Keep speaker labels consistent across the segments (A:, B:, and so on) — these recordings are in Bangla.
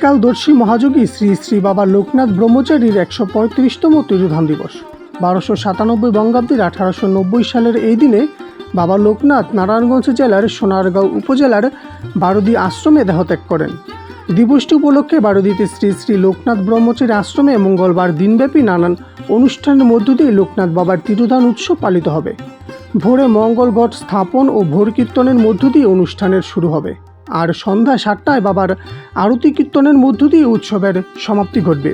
A: ত্রিকালদর্শী মহাযোগী শ্রী শ্রী বাবা লোকনাথ ব্রহ্মচারীর একশো পঁয়ত্রিশতম তিরোধান দিবস। বারোশো সাতানব্বই বঙ্গাব্দের আঠারোশো নব্বই সালের এই দিনে বাবা লোকনাথ নারায়ণগঞ্জ জেলার সোনারগাঁও উপজেলার বারুদি আশ্রমে দেহত্যাগ করেন। দিবসটি উপলক্ষে বারুদিতে শ্রী শ্রী লোকনাথ ব্রহ্মচারী আশ্রমে মঙ্গলবার দিনব্যাপী নানান অনুষ্ঠানের মধ্য দিয়ে লোকনাথ বাবার তিরোধান উৎসব পালিত হবে। ভোরে মঙ্গল ঘট স্থাপন ও ভোর কীর্তনের মধ্য দিয়ে অনুষ্ঠানের শুরু হবে। আর সন্ধ্যা সাতটায় বাবার আরতি কীর্তনের মধ্য দিয়ে উৎসবের সমাপ্তি ঘটবে।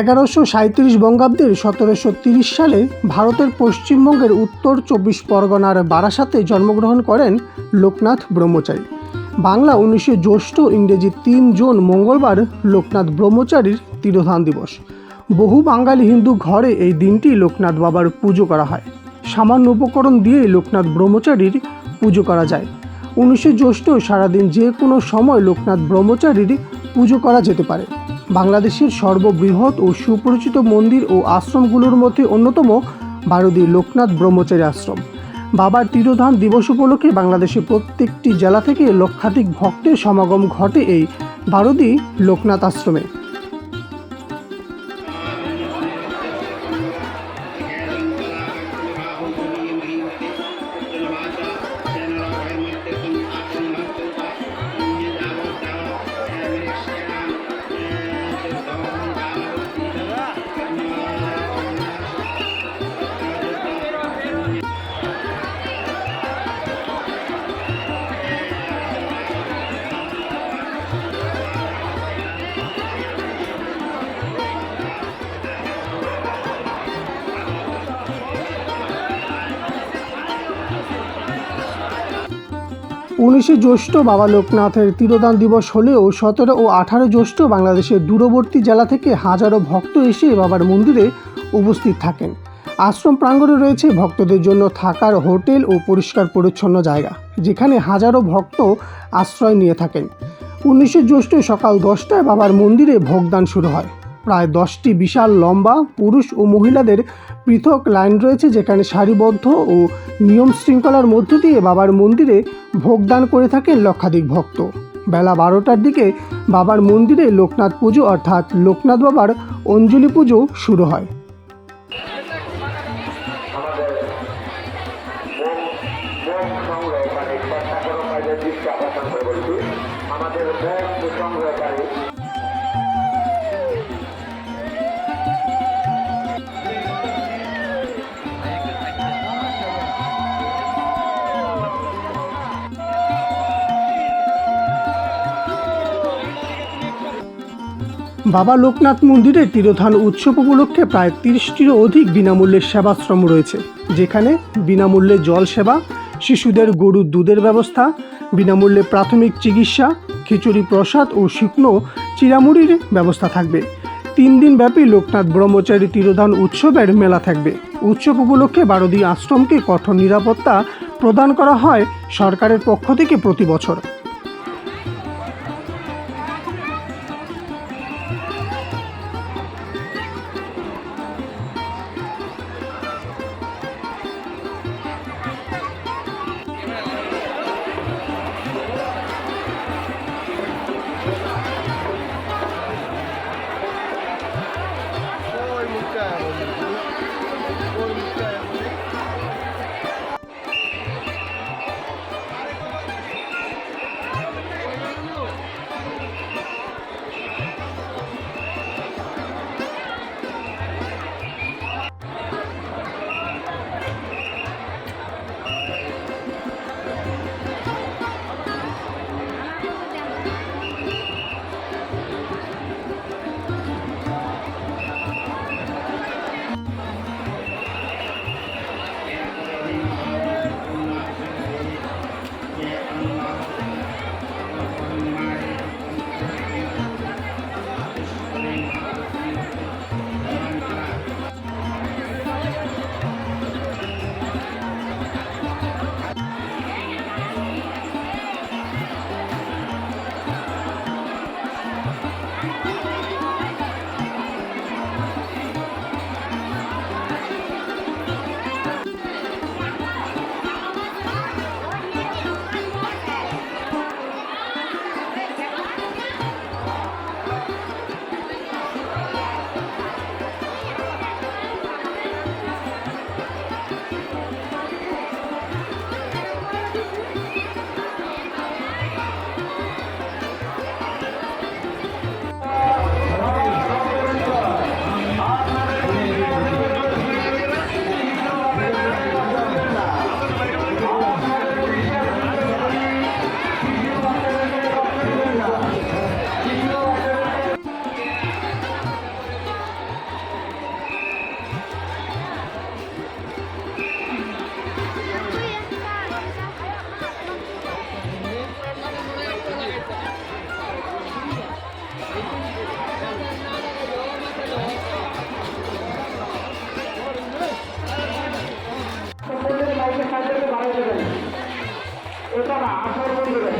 A: এগারোশো সাঁত্রিশ বঙ্গাব্দের সতেরোশো তিরিশ সালে ভারতের পশ্চিমবঙ্গের উত্তর চব্বিশ পরগনার বারাসাতে জন্মগ্রহণ করেন লোকনাথ ব্রহ্মচারী। বাংলা উনিশে জ্যৈষ্ঠ ইংরেজি তিন জুন মঙ্গলবার লোকনাথ ব্রহ্মচারীর তিরোধান দিবস। বহু বাঙালি হিন্দু ঘরে এই দিনটি লোকনাথ বাবার পুজো করা হয়। সামান্য উপকরণ দিয়েই লোকনাথ ব্রহ্মচারীর পুজো করা যায়। উনিশে জ্যৈষ্ঠ সারাদিন যে কোনো সময় লোকনাথ ব্রহ্মচারীর পুজো করা যেতে পারে। বাংলাদেশের সর্ববৃহৎ ও সুপরিচিত মন্দির ও আশ্রমগুলোর মধ্যে অন্যতম ভারতী লোকনাথ ব্রহ্মচারী আশ্রম। বাবার তিরোধান দিবস উপলক্ষে বাংলাদেশের প্রত্যেকটি জেলা থেকে লক্ষাধিক ভক্তের সমাগম ঘটে এই ভারতী লোকনাথ আশ্রমে। উনিশে জ্যৈষ্ঠ বাবা লোকনাথের তিরোদান দিবস হলেও সতেরো ও আঠারো জ্যৈষ্ঠ বাংলাদেশের দূরবর্তী জেলা থেকে হাজারো ভক্ত এসে বাবার মন্দিরে উপস্থিত থাকেন। আশ্রম প্রাঙ্গণে রয়েছে ভক্তদের জন্য থাকার হোটেল ও পরিষ্কার পরিচ্ছন্ন জায়গা, যেখানে হাজারো ভক্ত আশ্রয় নিয়ে থাকেন। উনিশে জ্যৈষ্ঠ সকাল দশটায় বাবার মন্দিরে ভোগদান শুরু হয়। প্রায় দশটি বিশাল লম্বা পুরুষ ও মহিলাদের পৃথক লাইন রয়েছে যেখানে সারিবদ্ধ ও নিয়ম শৃঙ্খলার মধ্য দিয়ে বাবার মন্দিরে ভোগদান করে থাকেন লক্ষাধিক ভক্ত। বেলা বারোটার দিকে বাবার মন্দিরে লোকনাথ পুজো অর্থাৎ লোকনাথ বাবার অঞ্জলি পুজো শুরু হয়। বাবা লোকনাথ মন্দিরে তিরোধান উৎসব উপলক্ষে প্রায় তিরিশটিরও অধিক বিনামূল্যে সেবাশ্রম রয়েছে, যেখানে বিনামূল্যে জল সেবা, শিশুদের গরুর দুধের ব্যবস্থা, বিনামূল্যে প্রাথমিক চিকিৎসা, খিচুড়ি প্রসাদ ও শুকনো চিরামুড়ির ব্যবস্থা থাকবে। তিন দিন ব্যাপী লোকনাথ ব্রহ্মচারী তিরোধান উৎসবের মেলা থাকবে। উৎসব উপলক্ষে বারোদি আশ্রমকে কঠোর নিরাপত্তা প্রদান করা হয় সরকারের পক্ষ থেকে প্রতি বছর।
B: আসল বন্ধুরা